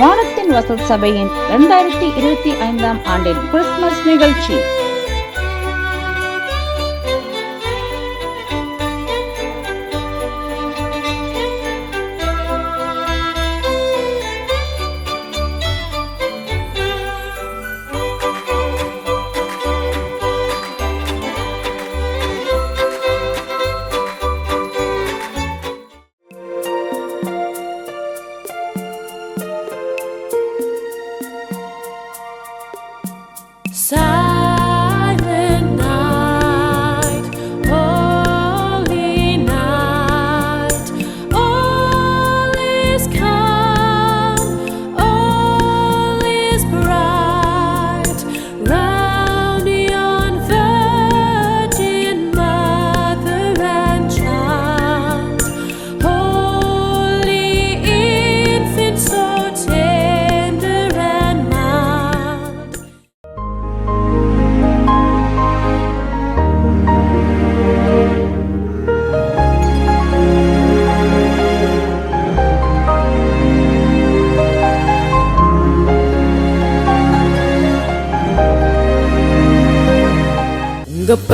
வானத்தின் வசல் சபையின் இரண்டாயிரத்தி இருபத்தி ஐந்தாம் ஆண்டின் கிறிஸ்துமஸ் நிகழ்ச்சி.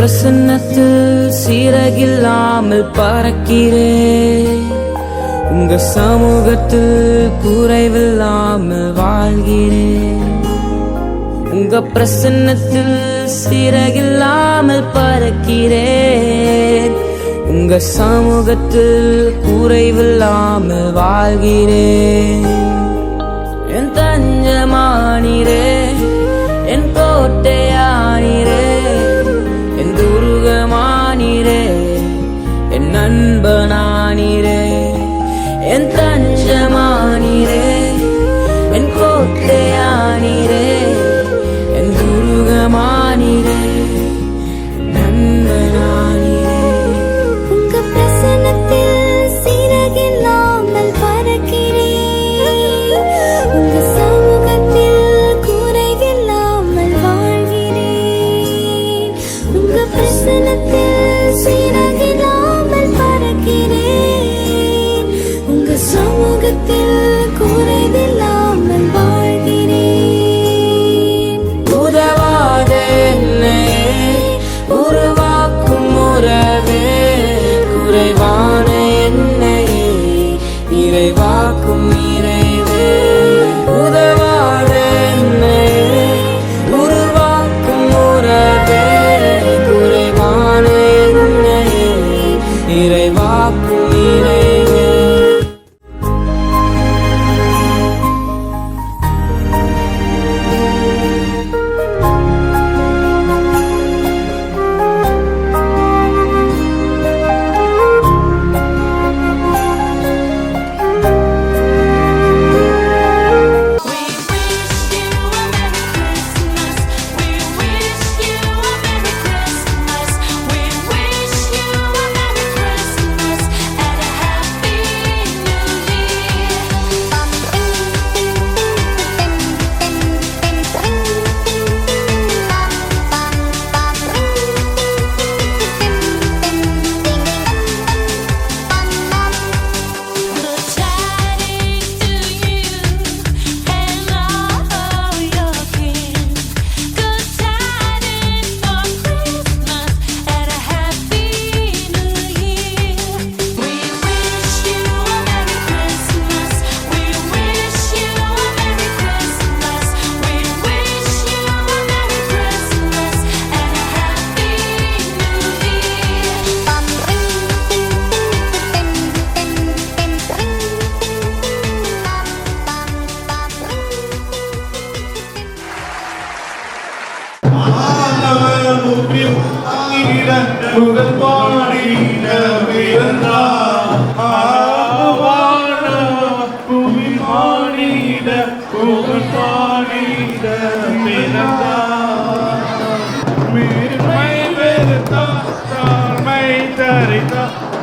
பிரசன்னத்தில் சீரகில்லாமல் பறக்கிறே. உங்க சமூகத்தில் குறைவில்லாமல் வாழ்கிறேன் உங்க பிரசன்னத்தில் சீரகில்லாமல் பறக்கிறேன் உங்க சமூகத்தில் குறைவில்லாமல் வாழ்கிறேன் என் தஞ்சமானிரே.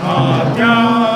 大家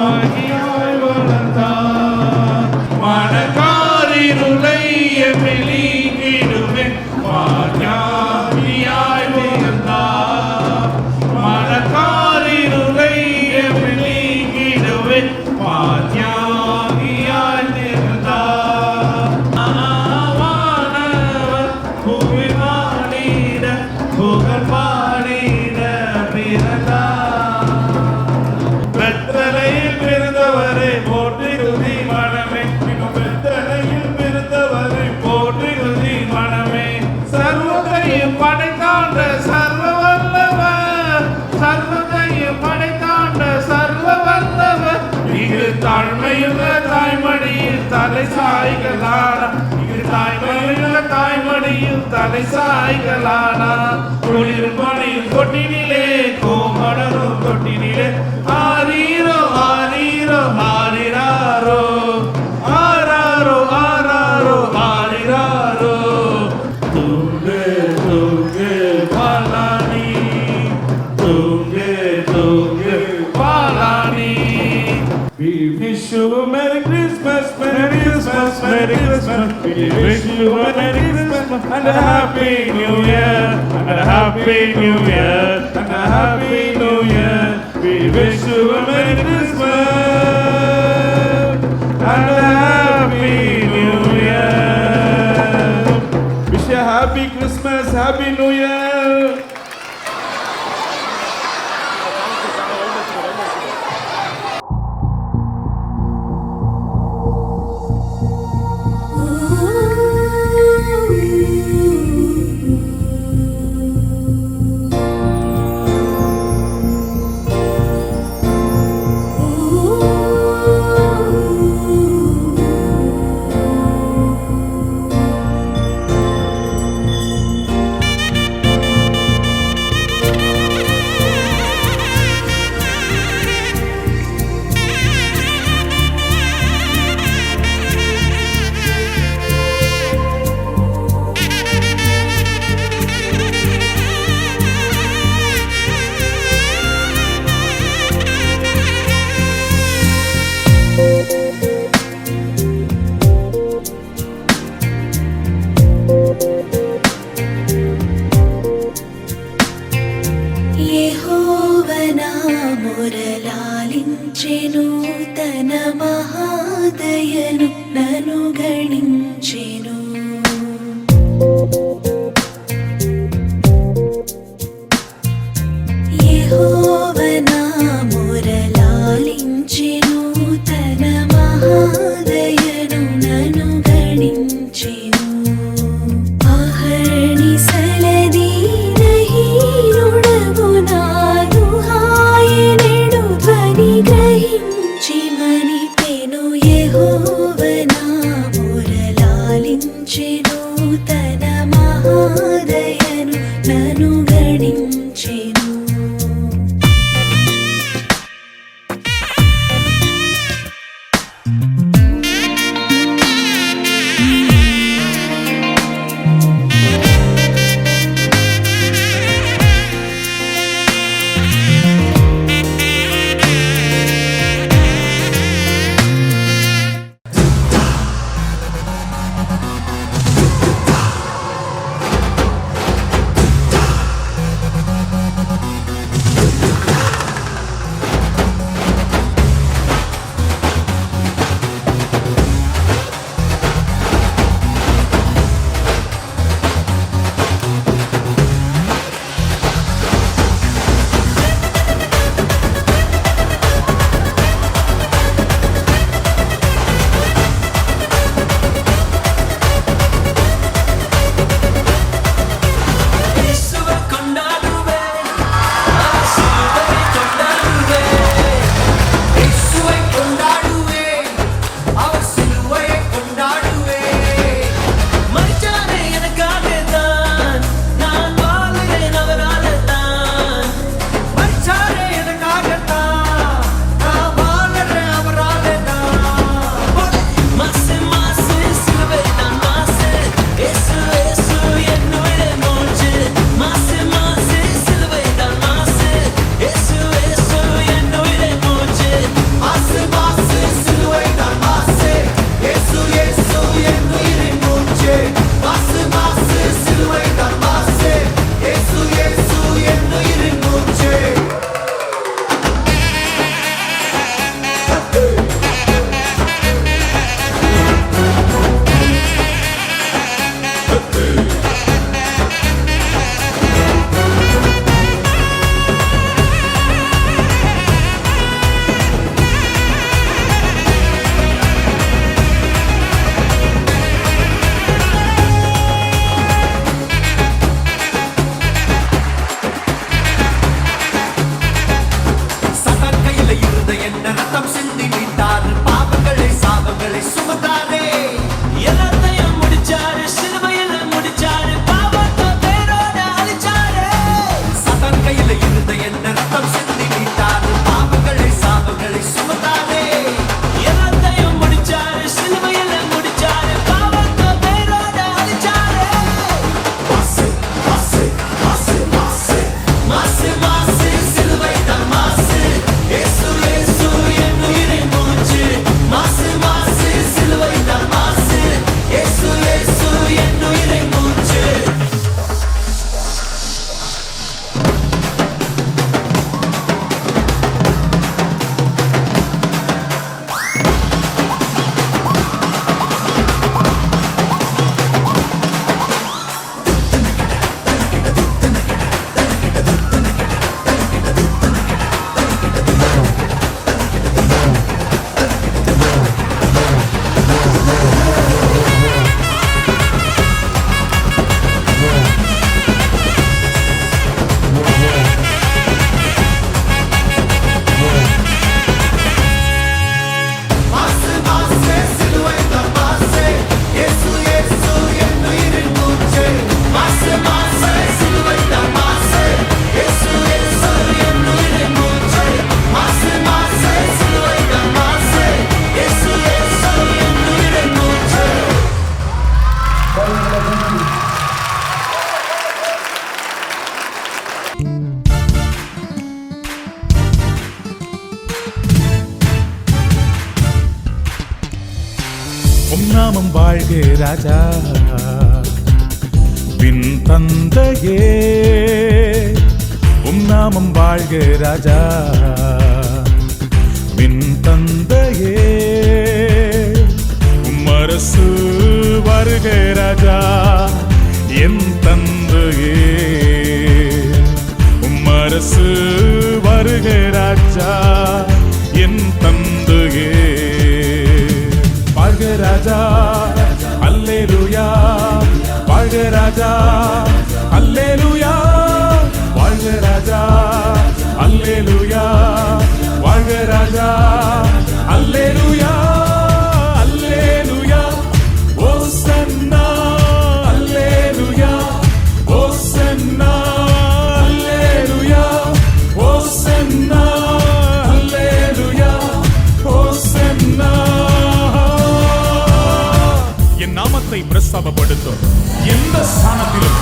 சாய்களானா இங்கு தாய்மொழியில் தாய்மடியில் தலை சாய்களானா? குளிர் பணியில் கொட்டினிலே கோமடரும் தொட்டினிலே and a Happy New Year, and a Happy New Year, and a Happy New Year. We wish you a Merry Christmas and a Happy New Year. Wish you a Happy Christmas, Happy New Year. మురలాలించెను తన మహాదయను ராஜா. பின் தந்தையே உம் நாமம் வாழ்க ராஜா. பின் தந்தையே உம் அரசு வருக ராஜா. என் தந்தையே உம் அரசு வருக ராஜா. என் தந்தையே வாழ்க ராஜா. அல்லேலுயா வாழ்க ராஜா. அல்லேலுயா வாழ்க ராஜா. அல்லேலுயா வாழ்க ராஜா. மகிமைப்படுத்தும் எந்த ஸ்தானத்திலும்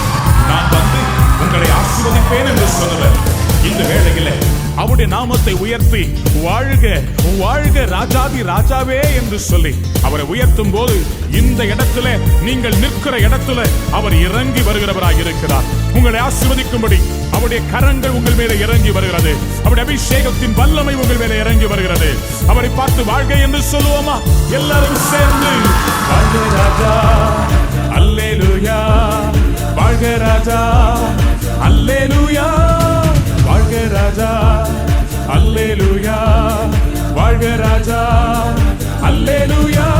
நான் வந்து உங்களை ஆசீர்வதிப்பேன் என்று சொன்னவர். இந்த வேளையில அவருடைய நாமத்தை உயர்த்தி வாழ்க வாழ்க ராஜாதி ராஜாவே என்று சொல்லி அவரை உயர்த்தும் போது இந்த இடத்துல நீங்கள் நிற்கிற இடத்துல அவர் இறங்கி வருகிறவராக இருக்கிறார். உங்களை ஆசிர்வதிக்கும்படி அவருடைய கரங்கள் உங்கள் மேலே இறங்கி வருகிறது. அவருடைய அபிஷேகத்தின் வல்லமை உங்கள் மேலே இறங்கி வருகிறது. அவரை பார்த்து வாழ்க என்று சொல்லுவோமா? எல்லாரும் சேர்ந்து ராஜா அல்லேலூயா வாழ்க ராஜா. அல்லேலூயா வாழ்க ராஜா. அல்லேலூயா வாழ்க ராஜா. அல்லேலூயா அல்லேலூயா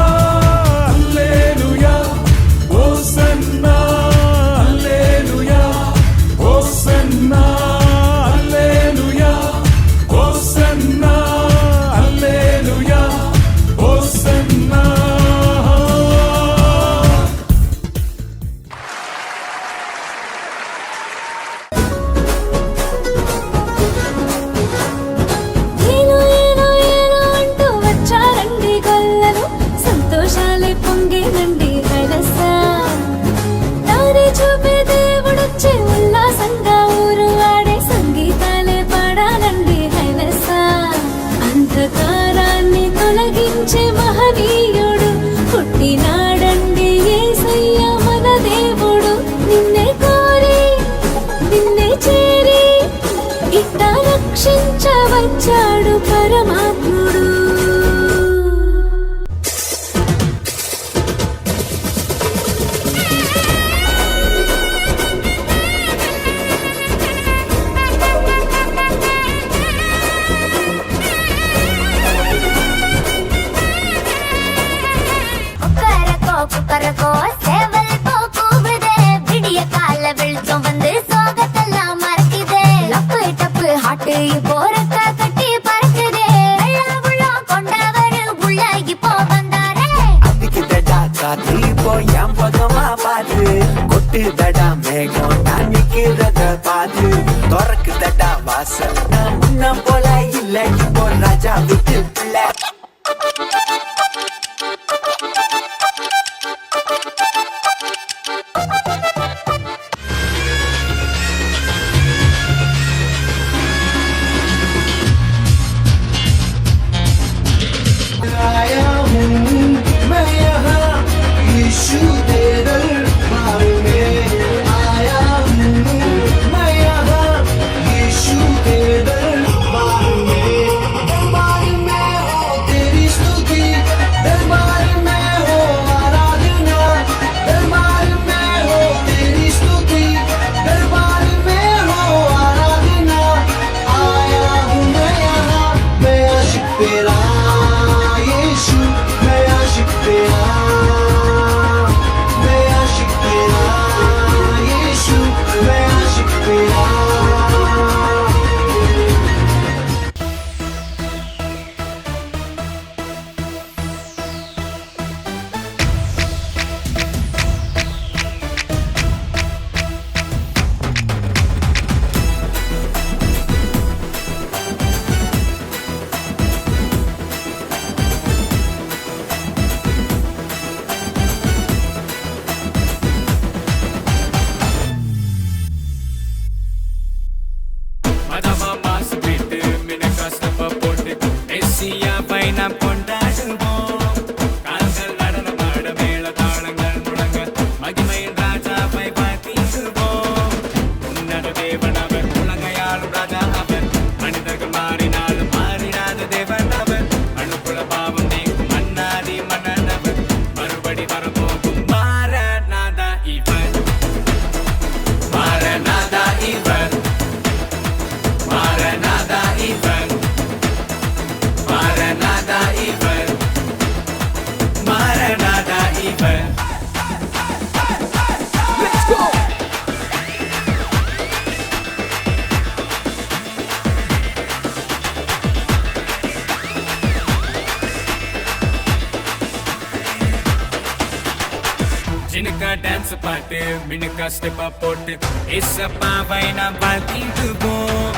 மினுக்கா ஸ்டெப்பா போட்டு ஏசப்பாவை நாம் பார்க்கிடுவோம்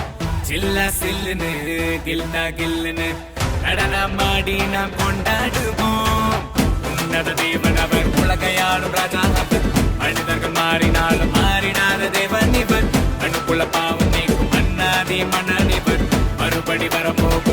சில்லா சில்லுன்னு கில்னா கில்லுன்னு நடனமாடி நாம் கொண்டாடுவோம். உன்னத தேவன் அவர் உலகையாளும் ராஜா அவர். மனிதர்கள் மாறினாலும் மாறினாத தேவன் இவர். அனுக்குள்ள பாவம் நீக்கும் அண்ணாதி மணல் இவர். மறுபடி வரப்போகும்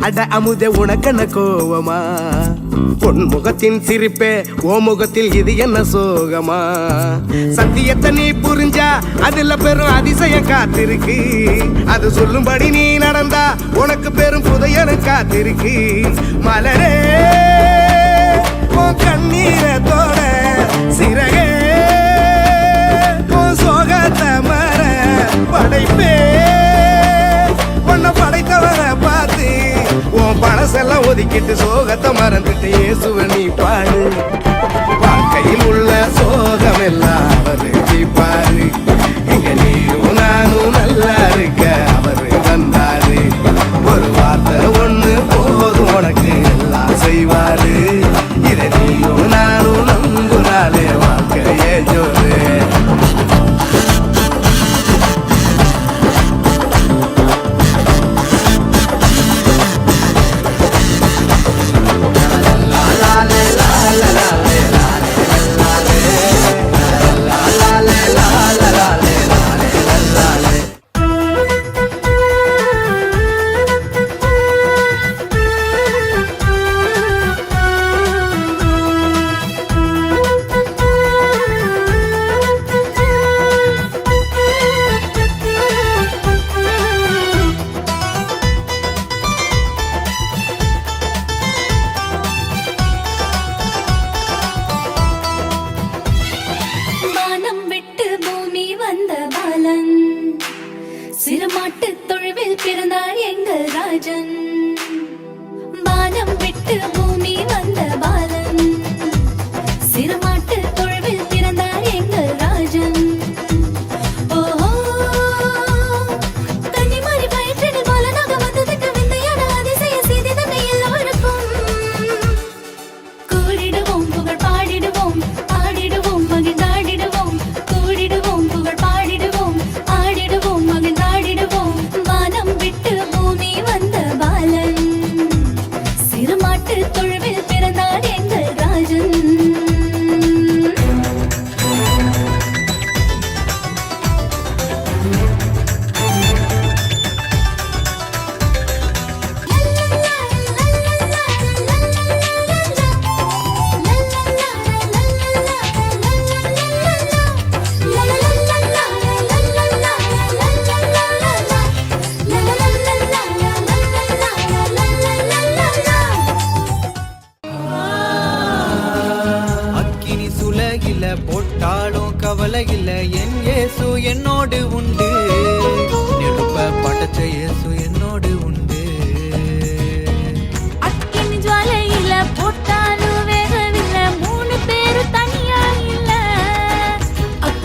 அட அமுதே உனக்கென்ன கோவமா? பொன்முகத்தின் சிரிப்பே ஓ முகத்தில் இது என்ன சோகமா? சத்தியத்தை நீ புரிஞ்சா அதுல பெரும் அதிசயம் காத்திருக்கு. அது சொல்லும்படி நீ நடந்தா உனக்கு பெரும் புதையனு காத்திருக்கு. மலரே உன் கண்ணீரை தோட சோதிக்கிட்டு சோகத்தை மறந்துட்டு இயேசுவ நீ பாடு.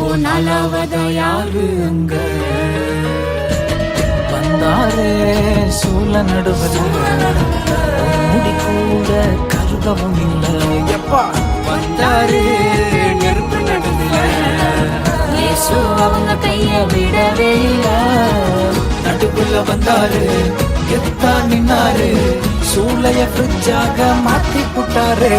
அப்போ நாலாவதா யாரு அங்க வந்தாரே சூழ நடுவது. முடி கூட கருகவும் இல்லை. எப்பா வந்தாரே நெருப்பு நடுவில் இயேசு அவங்க கைய விடவே இல்ல. நடுவுல வந்தாரு எத்தா நின்னாரு. சூளைய ஃப்ரிட்ஜாக மாத்தி புட்டாரு.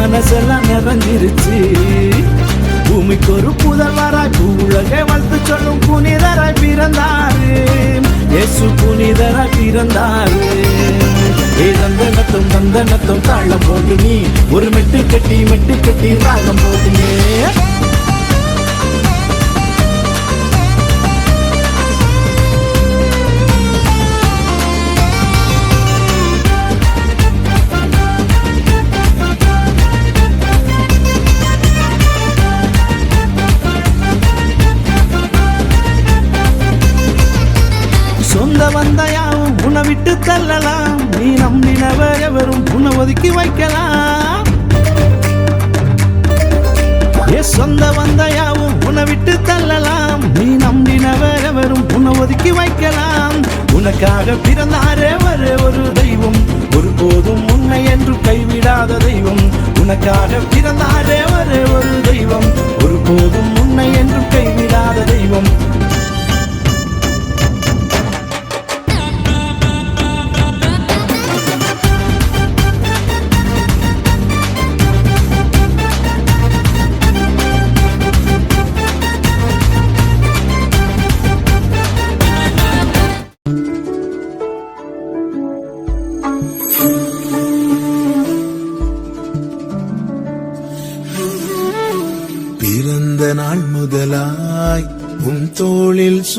மனசெல்லாம் நிறைஞ்சிருச்சு. பூமிக்கு ஒரு புதல்வராய் உலகை வளர்த்து சொல்லும் புனிதராய் பிறந்தாரு. இயேசு புனிதராய் பிறந்தாரு. தந்தனத்தும் தந்தனத்தும் தாளம் போட்டு நீ ஒரு மெட்டு கட்டி மெட்டு கட்டி ராகம் போட்டியே உன்னை ஒதுக்கி வைக்கலாம். ஏ சொந்த வந்தையாவும் உன்னை விட்டு தள்ளலாம். நீ நம்பினவர் எவரும் உன்னை ஒதுக்கி வைக்கலாம். உனக்காக பிறந்தாரே ஒரே ஒரு தெய்வம். ஒருபோதும் உன்னை என்று கைவிடாத தெய்வம். உனக்காக பிறந்தாரே ஒரே ஒரு தெய்வம். ஒருபோதும் உன்னை என்று கைவிடாத தெய்வம்.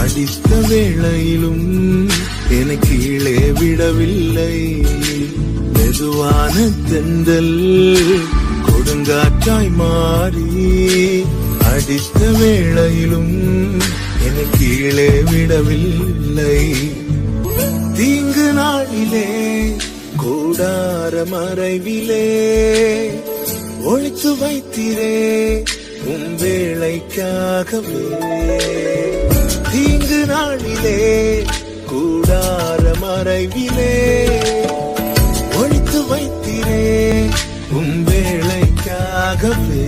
அடித்த வேளையிலும் என கீழே விடவில்லை. மெதுவான தெந்தல் கொடுங்காற்றாய் மாறி அடித்த வேளையிலும் என கீழே விடவில்லை. தீங்கு நாளிலே கூடார மறைவிலே ஒழித்து வைத்திரே உன் வேளைக்காகவே. நாளிலே கூடார மறைவிலே ஒழித்து வைத்திரே உன் வேலைக்காகவே